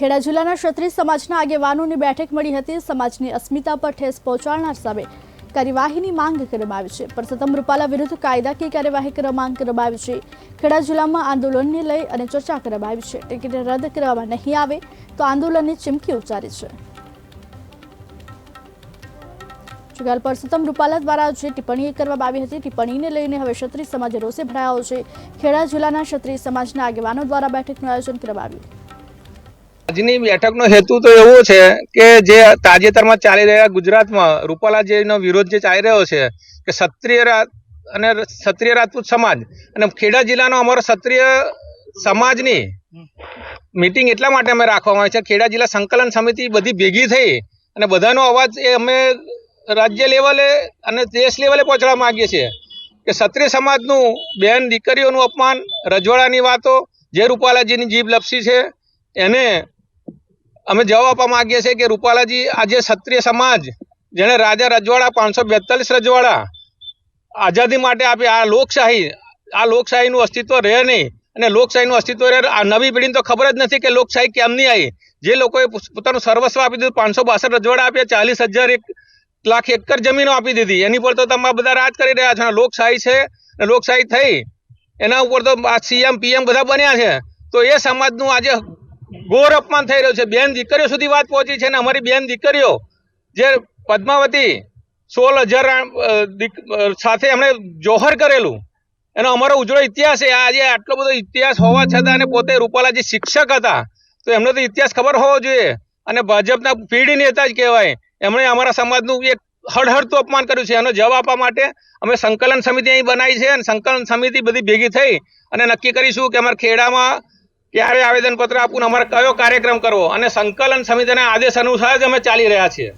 ખેડા જિલ્લાના ક્ષત્રિય સમાજના આગેવાનોની બેઠક મળી હતી. સમાજની અસ્મિતા પર ઠેસ પહોંચાડનાર સામે કાર્યવાહીની માંગ કરવામાં આવી છે. પરસોત્તમ રૂપાલા વિરુદ્ધ કાયદાકીય કાર્યવાહી કરવા માંગ કરવામાં આવી છે. ખેડા જિલ્લામાં આંદોલનને લઈ અને ચર્ચા કરવામાં આવી છે. ટિકિટ રદ કરવામાં નહીં આવે તો આંદોલનની ચીમકી ઉચ્ચારી છે. જુગાલ પરસોત્તમ રૂપાલા દ્વારા જે ટિપ્પણી કરવામાં આવી હતી, ટિપ્પણીને લઈને હવે ક્ષત્રિય સમાજ રોષે ભરાયો છે. ખેડા જિલ્લાના ક્ષત્રિય સમાજના આગેવાનો દ્વારા બેઠકનું આયોજન કરવામાં આવ્યું. આજની બેઠકનો હેતુ તો એવો છે કે જે તાજેતરમાં ચાલી રહ્યા ગુજરાતમાં રૂપાલાજીનો વિરોધ જે ચાલી રહ્યો છે કે ક્ષત્રિય અને ક્ષત્રિય રાજપૂત સમાજ અને ખેડા જિલ્લાનો અમારો ક્ષત્રિય સમાજની મિટિંગ એટલા માટે અમે રાખવામાં આવી છે. ખેડા જિલ્લા સંકલન સમિતિ બધી ભેગી થઈ અને બધાનો અવાજ એ અમે રાજ્ય લેવલે અને દેશ લેવલે પહોંચવા માંગીએ છીએ કે ક્ષત્રિય સમાજનું બેન દીકરીઓનું અપમાન, રજવાડાની વાતો, જે રૂપાલાજીની જીભ લપસી છે, એને અમે જવાબ આપવા માંગીએ છીએ કે રૂપાલાજી આજે ક્ષત્રિય સમાજ, જેણે રાજા રજવાડા, પાંચસો બેતાલીસ રજવાડા આઝાદી માટે આપી, આ લોકશાહી, આ લોકશાહીનું અસ્તિત્વ રહે નહીં અને લોકશાહીનું અસ્તિત્વ રહે, આ નવી પેઢીને તો ખબર જ નથી કે લોકશાહી કેમની આવી. જે લોકોએ પોતાનું સર્વસ્વ આપી દીધું, પાંચસો બાસઠ રજવાડા આપ્યા, ચાલીસ હજાર એક લાખ એકર જમીનો આપી દીધી. એની પર તો તમે બધા રાજ કરી રહ્યા છો. લોકશાહી છે અને લોકશાહી થઈ. એના ઉપર તો આ સીએમ, પીએમ બધા બન્યા છે. તો એ સમાજનું આજે ઘોર અપમાન થઈ રહ્યું છે. બેન દીકરીઓ સુધી વાત પહોંચી છે ને અમારી બેન દીકરીઓ, જે પદ્માવતી સોળ હજાર સાથે એમણે જોહર કરેલું. એનો અમારો ઉજળો ઇતિહાસ છે. આજે આટલો બધો ઇતિહાસ હોવા છતાં અને પોતે રૂપાલાજી શિક્ષક હતા, તો એમનો તો ઇતિહાસ ખબર હોવો જોઈએ. અને ભાજપના પીઢી નેતા જ કહેવાય. એમણે અમારા સમાજનું એક હળહળતું અપમાન કર્યું છે. એનો જવાબ આપવા માટે અમે સંકલન સમિતિ અહીં બનાવી છે અને સંકલન સમિતિ બધી ભેગી થઈ અને નક્કી કરીશું કે અમારા ખેડામાં ક્યારે આવેદનપત્ર આપવું અમારે કયો કાર્યક્રમ કરવો? અને સંકલન સમિતિના આદેશ અનુસાર જ અમે ચાલી રહ્યા છીએ.